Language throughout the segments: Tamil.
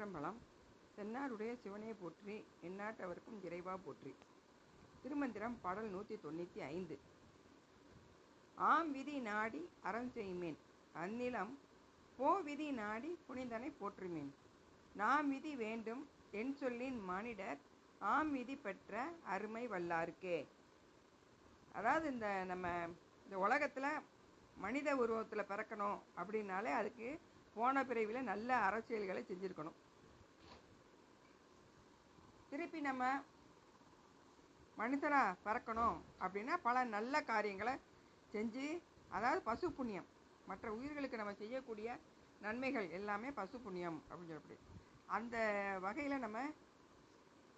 குற்றம்பலம் தென்னாடுடைய சிவனே போற்றி எந்நாட்டவர்க்கும் இறைவா போற்றி. திருமந்திரம் பாடல் நூற்றி தொண்ணூற்றி ஐந்து. ஆம் விதி நாடி அறம் செய்மேன். அந்நிலம் போ விதி நாடி புனிதனை போற்றுமேன். நாம் விதி வேண்டும் என் சொல்லின் மானிடர் ஆம் விதி பெற்ற அருமை வல்லாருக்கே. அதாவது இந்த நம்ம இந்த உலகத்தில் மனித உருவத்தில் பிறக்கணும் அப்படின்னாலே அதுக்கு போன பிறவியில் நல்ல அரசியல்களை செஞ்சுருக்கணும். திருப்பி நம்ம மனிதராக பிறக்கணும் அப்படின்னா பல நல்ல காரியங்களை செஞ்சு அதாவது பசு புண்ணியம். மற்ற உயிர்களுக்கு நம்ம செய்யக்கூடிய நன்மைகள் எல்லாமே பசு புண்ணியம் அப்படின்னு சொல்லப்படி. அந்த வகையில் நம்ம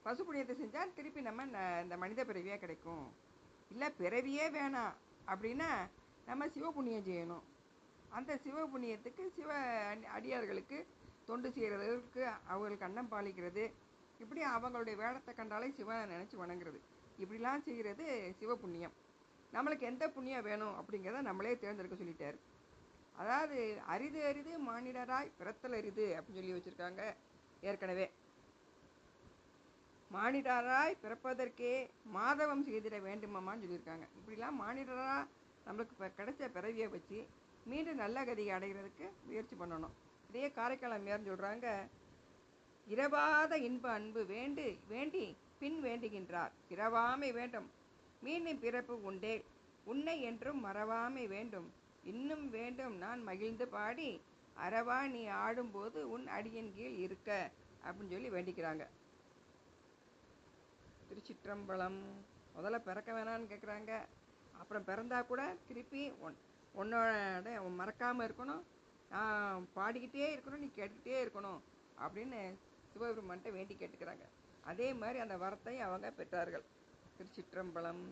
பசு புண்ணியத்தை செஞ்சால் திருப்பி நம்ம இந்த மனித பிறவியே கிடைக்கும். இல்லை பிறவியே வேணாம் அப்படின்னா நம்ம சிவ புண்ணியம் செய்யணும். அந்த சிவ புண்ணியத்துக்கு சிவ அடியார்களுக்கு தொண்டு செய்கிறதற்கு அவர்களுக்கு அன்னம் பாலிக்கிறது. இப்படி அவங்களுடைய வேடத்தை கண்டாலே சிவனை நினச்சி வணங்குறது. இப்படிலாம் செய்கிறது சிவ புண்ணியம் நம்மளுக்கு எந்த புண்ணியம் வேணும் அப்படிங்கிறத நம்மளே தேர்ந்தெடுக்க சொல்லிட்டாரு. அதாவது அரிது அரிது மானிடராய் பிறத்தல் அரிது அப்படின்னு சொல்லி வச்சுருக்காங்க ஏற்கனவே. மானிடராய் பிறப்பதற்கே மாதவம் செய்திட வேண்டுமாமான்னு சொல்லியிருக்காங்க. இப்படிலாம் மானிடராக நம்மளுக்கு இப்போ கிடைச்ச பிறவியை வச்சு மீண்டும் நல்ல கதியை அடைகிறதுக்கு முயற்சி பண்ணணும். இதே காரைக்கால் அம்மையார்னு சொல்கிறாங்க இரவாத இன்ப அன்பு வேண்டு வேண்டி பின் வேண்டுகின்றார். பிறவாமை வேண்டும். மீண்டும் பிறப்பு உண்டே. உன்னை என்றும் மறவாமை வேண்டும். இன்னும் வேண்டும். நான் மகிழ்ந்து பாடி அறவா நீ ஆடும்போது உன் அடியின் கீழ் இருக்க அப்படின்னு சொல்லி வேண்டிக்கிறாங்க. திருச்சிற்றம்பலம். முதல்ல பிறக்க வேணான்னு கேட்குறாங்க அப்புறம் பிறந்தா கூட திருப்பி ஒன் உன்னோட மறக்காமல் இருக்கணும். நான் பாடிக்கிட்டே இருக்கணும் நீ கேட்டுக்கிட்டே இருக்கணும் அப்படின்னு சிவபெருமான்கிட்ட வேண்டி கேட்டுக்கிறாங்க. அதே மாதிரி அந்த வரத்தை அவங்க பெற்றார்கள். திருச்சிற்றம்பலம்